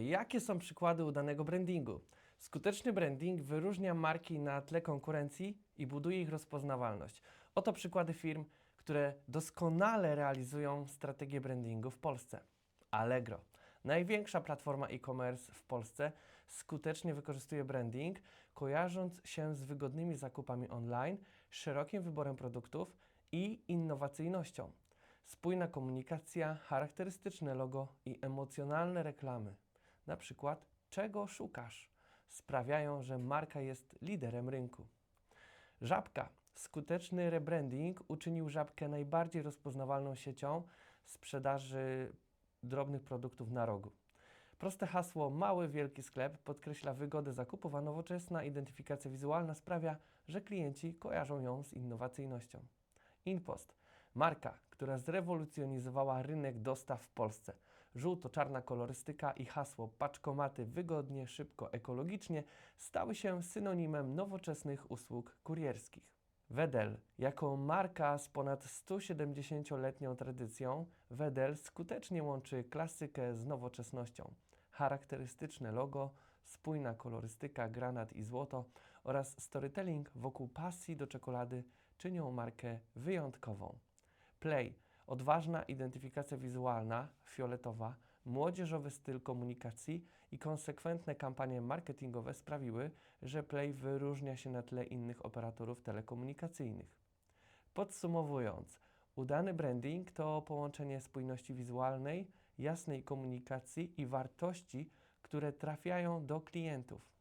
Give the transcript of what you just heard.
Jakie są przykłady udanego brandingu? Skuteczny branding wyróżnia marki na tle konkurencji i buduje ich rozpoznawalność. Oto przykłady firm, które doskonale realizują strategię brandingu w Polsce. Allegro. Największa platforma e-commerce w Polsce skutecznie wykorzystuje branding, kojarząc się z wygodnymi zakupami online, szerokim wyborem produktów i innowacyjnością. Spójna komunikacja, charakterystyczne logo i emocjonalne reklamy, na przykład czego szukasz, sprawiają, że marka jest liderem rynku. Żabka. Skuteczny rebranding uczynił Żabkę najbardziej rozpoznawalną siecią sprzedaży drobnych produktów na rogu. Proste hasło mały, wielki sklep podkreśla wygodę zakupów, a nowoczesna identyfikacja wizualna sprawia, że klienci kojarzą ją z innowacyjnością. Inpost. Marka, która zrewolucjonizowała rynek dostaw w Polsce. Żółto-czarna kolorystyka i hasło paczkomaty wygodnie, szybko, ekologicznie stały się synonimem nowoczesnych usług kurierskich. Wedel. Jako marka z ponad 170-letnią tradycją, Wedel skutecznie łączy klasykę z nowoczesnością. Charakterystyczne logo, spójna kolorystyka, granat i złoto oraz storytelling wokół pasji do czekolady czynią markę wyjątkową. Play. Odważna identyfikacja wizualna, fioletowa, młodzieżowy styl komunikacji i konsekwentne kampanie marketingowe sprawiły, że Play wyróżnia się na tle innych operatorów telekomunikacyjnych. Podsumowując, udany branding to połączenie spójności wizualnej, jasnej komunikacji i wartości, które trafiają do klientów.